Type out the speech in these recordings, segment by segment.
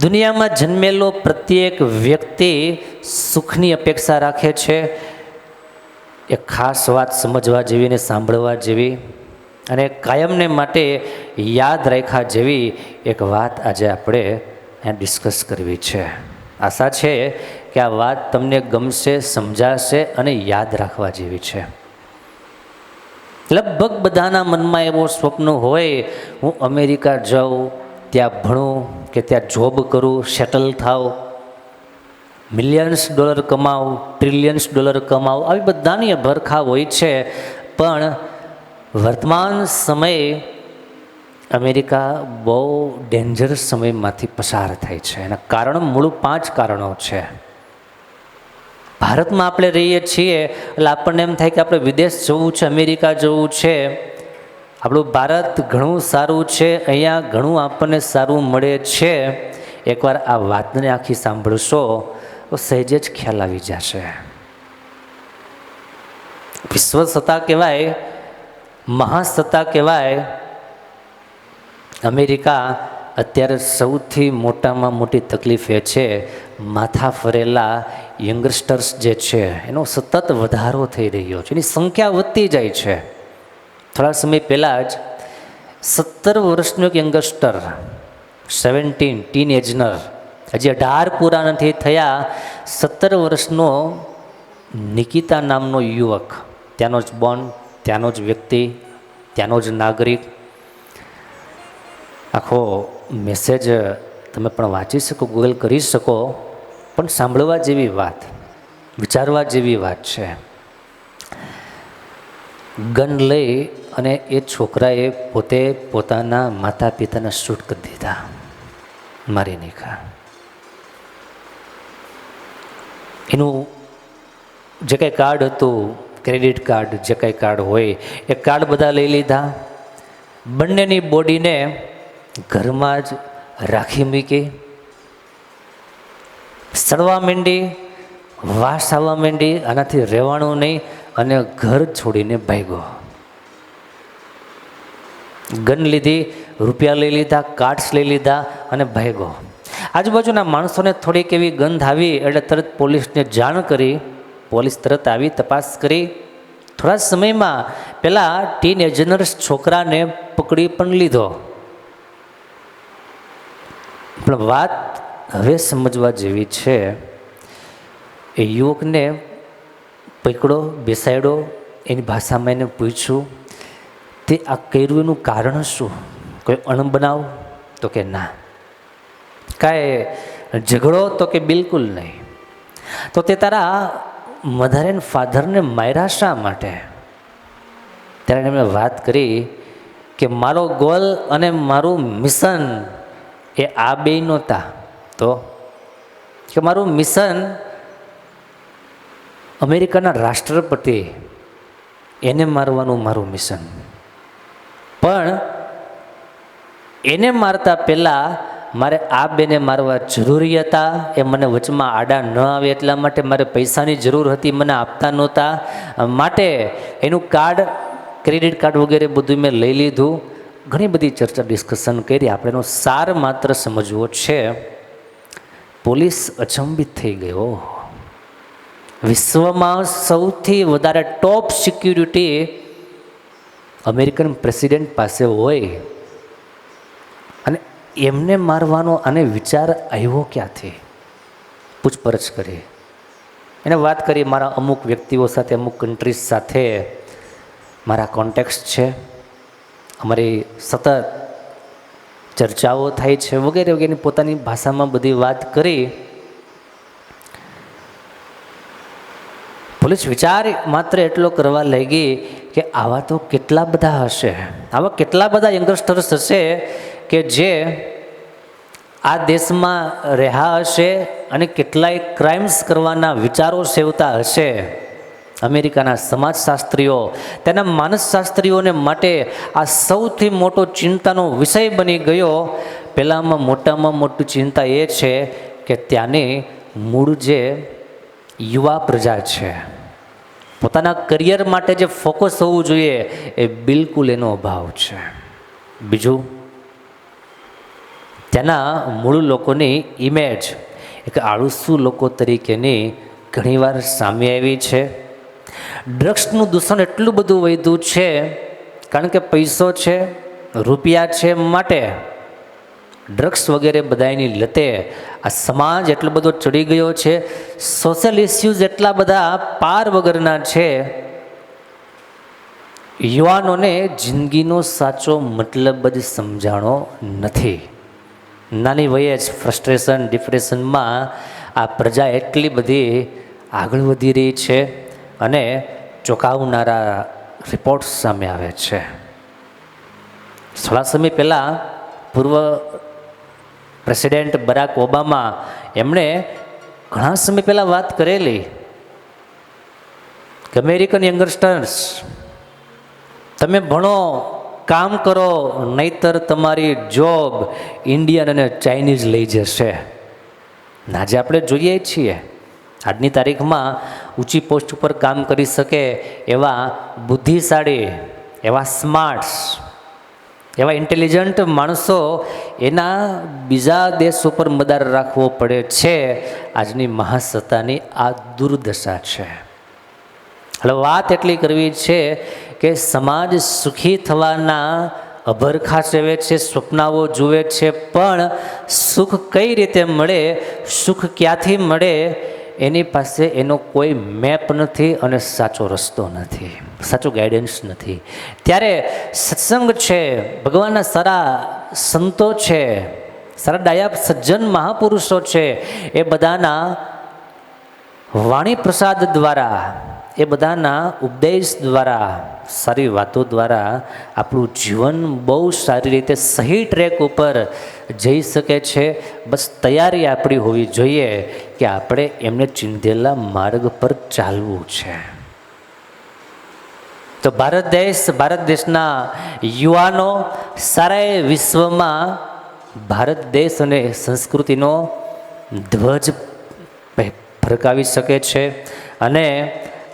દુનિયામાં જન્મેલો પ્રત્યેક વ્યક્તિ સુખની અપેક્ષા રાખે છે. એ ખાસ વાત સમજવા જેવી ને સાંભળવા જેવી અને કાયમને માટે યાદ રાખ્યા જેવી એક વાત આજે આપણે અહીંયા ડિસ્કસ કરવી છે. આશા છે કે આ વાત તમને ગમશે, સમજાશે અને યાદ રાખવા જેવી છે. લગભગ બધાના મનમાં એવો સ્વપ્ન હોય, હું અમેરિકા જાઉં, ત્યાં ભણું કે ત્યાં જોબ કરું સેટલ થાવ મિલિયન્સ ડોલર કમાવ ટ્રિલિયન્સ ડોલર કમાવ, આવી બધાની ભરખા હોય છે. પણ વર્તમાન સમયે અમેરિકા બહુ ડેન્જર સમયમાંથી પસાર થાય છે. એના કારણ મૂળ પાંચ કારણો છે. ભારતમાં આપણે રહીએ છીએ, એટલે આપણને એમ થાય કે આપણે વિદેશ જવું છે, અમેરિકા જવું છે. આપણું ભારત ઘણું સારું છે, અહીંયા ઘણું આપણને સારું મળે છે. એકવાર આ વાતને આખી સાંભળશો, તો સહેજે જ ખ્યાલ આવી જશે. વિશ્વ સત્તા કહેવાય, મહાસત્તા કહેવાય. અમેરિકા અત્યારે સૌથી મોટામાં મોટી તકલીફ એ છે, માથા ફરેલા યંગસ્ટર્સ જે છે, એનો સતત વધારો થઈ રહ્યો છે, એની સંખ્યા વધતી જાય છે. થોડા સમય પહેલાં જ સત્તર વર્ષનો એક યંગસ્ટર સેવન્ટીન ટીન એજનર હજી અઢાર પૂરા નથી થયા, સત્તર વર્ષનો નિકિતા નામનો યુવક, ત્યાંનો જ બોન ત્યાંનો જ વ્યક્તિ, ત્યાંનો જ નાગરિક. આખો મેસેજ તમે પણ વાંચી શકો ગૂગલ કરી શકો, પણ સાંભળવા જેવી વાત, વિચારવા જેવી વાત છે. ગન લઈ અને એ છોકરાએ પોતે પોતાના માતા પિતાને શૂટ કરી દીધા. મારી નાખ્યા એનું જે કાંઈ કાર્ડ હતું, ક્રેડિટ કાર્ડ, જે કાંઈ કાર્ડ હોય, એ કાર્ડ બધા લઈ લીધા. બંનેની બોડીને ઘરમાં જ રાખી મૂકી. સડવા માંડી, વાસ આવવા માંડી, આનાથી રહેવાનું નહીં, અને ઘર છોડીને ભાગ્યો. ગન લીધી, રૂપિયા લઈ લીધા કાર્ડ્સ લઈ લીધા અને ભાગ્યો આજુબાજુના માણસોને થોડીક એવી ગંધ આવી એટલે તરત પોલીસને જાણ કરી, પોલીસ તરત આવી, તપાસ કરી. થોડા સમયમાં પેલા ટીન એજનર્સ છોકરાને પકડી પણ લીધો. પણ વાત હવે સમજવા જેવી છે. એ યુવકને પકડો બેસાડ્યો એની ભાષામાં એને પૂછ્યું તે આ કર્યું એનું કારણ શું? કોઈ અણબનાવ તો કે ના. કાંઈ ઝઘડો તો કે બિલકુલ નહીં. તો તે તારા મધર એન્ડ ફાધરને માર્યા શા માટે? ત્યારે એમણે વાત કરી કે મારો ગોલ અને મારું મિશન એ આ બે નહોતા. તો? કે મારું મિશન અમેરિકાના રાષ્ટ્રપતિ એને મારવાનું મારું મિશન. પણ એને મારતા પહેલાં મારે આ બેને મારવા જરૂરી હતા. એ મને વચમાં આડા ન આવે એટલા માટે મારે પૈસાની જરૂર હતી, મને આપતા નહોતા. માટે એનું કાર્ડ, ક્રેડિટ કાર્ડ વગેરે બધું મેં લઈ લીધું. ઘણી બધી ચર્ચા, ડિસ્કશન કરી. આપણે એનો સાર માત્ર સમજવો છે. પોલીસ અચંબિત થઈ ગયો. વિશ્વમાં સૌથી વધારે ટોપ સિક્યુરિટી અમેરિકન પ્રેસિડેન્ટ પાસે હોય અને એમને મારવાનો અને વિચાર આવ્યો ક્યાંથી? પૂછપરછ કરી. એને વાત કરી, મારા અમુક વ્યક્તિઓ સાથે, અમુક કન્ટ્રીઝ સાથે મારા કોન્ટેક્ટ્સ છે. અમારી સતત ચર્ચાઓ થાય છે, વગેરે વગેરેની પોતાની ભાષામાં બધી વાત કરી. પોલીસ વિચાર માત્ર એટલો કરવા લાગી કે આવા તો કેટલા બધા હશે. આવા કેટલા બધા યંગસ્ટર્સ હશે કે જે આ દેશમાં રહ્યા હશે અને કેટલાય ક્રાઇમ્સ કરવાના વિચારો સેવતા હશે. અમેરિકાના સમાજશાસ્ત્રીઓ, તેના માનસશાસ્ત્રીઓને માટે આ સૌથી મોટો ચિંતાનો વિષય બની ગયો. પહેલાંમાં મોટામાં મોટી ચિંતા એ છે કે ત્યાંની મૂળ જે યુવા પ્રજા છે. પોતાના કરિયર માટે જે ફોકસ હોવું જોઈએ એ બિલકુલ એનો અભાવ છે. બીજું ત્યાંના મૂળ લોકોની ઇમેજ એક આળસુ લોકો તરીકેની ઘણીવાર સામે આવી છે. ડ્રગ્સનું દૂષણ એટલું બધું વધ્યું છે, કારણ કે પૈસો છે, રૂપિયા છે માટે ડ્રગ્સ વગેરે બધાની લતે આ સમાજ એટલો બધો ચડી ગયો છે સોશિયલ ઇસ્યુઝ એટલા બધા પાર વગરના છે, યુવાનોને જિંદગીનો સાચો મતલબ જ સમજાણો નથી. નાની વયે જ ફ્રસ્ટ્રેશન ડિપ્રેશનમાં આ પ્રજા એટલી બધી આગળ વધી રહી છે અને ચોંકાવનારા રિપોર્ટ્સ સામે આવે છે. થોડા સમય પહેલાં પૂર્વ પ્રેસિડેન્ટ બરાક ઓબામા એમણે ઘણા સમય પહેલાં વાત કરેલી કે અમેરિકન યંગસ્ટર્સ તમે ભણો, કામ કરો, નહીતર તમારી જોબ ઇન્ડિયન અને ચાઇનીઝ લઈ જશે. આજે આપણે જોઈએ છીએ, આજની તારીખમાં ઊંચી પોસ્ટ ઉપર કામ કરી શકે એવા બુદ્ધિશાળી, એવા સ્માર્ટ્સ એવા ઇન્ટેલિજન્ટ માણસો એના બીજા દેશ ઉપર મદાર રાખવો પડે છે. આજની મહાસત્તાની આ દુર્દશા છે. હવે વાત એટલી કરવી છે કે સમાજ સુખી થવાના અભરખા સેવે છે, સ્વપ્નાઓ જુએ છે, પણ સુખ કઈ રીતે મળે, સુખ ક્યાંથી મળે એની પાસે એનો કોઈ મેપ નથી અને સાચો રસ્તો નથી, સાચો ગાઈડન્સ નથી. ત્યારે સત્સંગ છે, ભગવાનના સારા સંતો છે, સારા ડાયા સજ્જન મહાપુરુષો છે, એ બધાના વાણી પ્રસાદ દ્વારા, એ બધાના ઉપદેશ દ્વારા, સારી વાતો દ્વારા આપણું જીવન બહુ સારી રીતે સહી ટ્રેક ઉપર જઈ શકે છે. બસ તૈયારી આપણી હોવી જોઈએ કે આપણે એમને ચિંધેલા માર્ગ પર ચાલવું છે. તો ભારત દેશ, ભારત દેશના યુવાનો સારા વિશ્વમાં ભારત દેશ અને સંસ્કૃતિનો ધ્વજ ફરકાવી શકે છે અને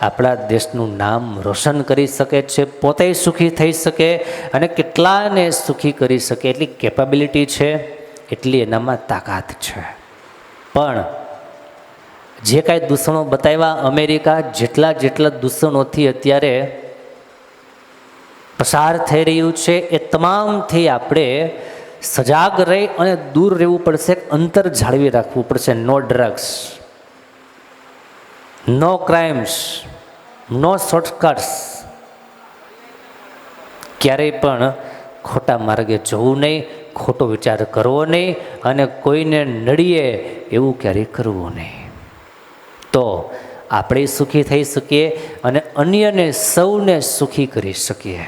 આપણા દેશનું નામ રોશન કરી શકે છે, પોતે સુખી થઈ શકે અને કેટલાને સુખી કરી શકે, એટલી કેપેબિલિટી છે, એટલી એનામાં તાકાત છે. પણ જે કાંઈ દૂષણો બતાવ્યા અમેરિકા, જેટલા જેટલા દૂષણોથી અત્યારે પસાર થઈ રહ્યું છે, એ તમામથી આપણે સજાગ રહી અને દૂર રહેવું પડશે, અંતર જાળવી રાખવું પડશે. No drugs no crimes no shortcuts ક્યારેય પણ ખોટા માર્ગે જવું નહીં, ખોટો વિચાર કરવો નહીં અને કોઈને નડીએ એવું ક્યારેય કરવું નહીં. તો આપણે સુખી થઈ શકીએ અને અન્યને સૌને સુખી કરી શકીએ.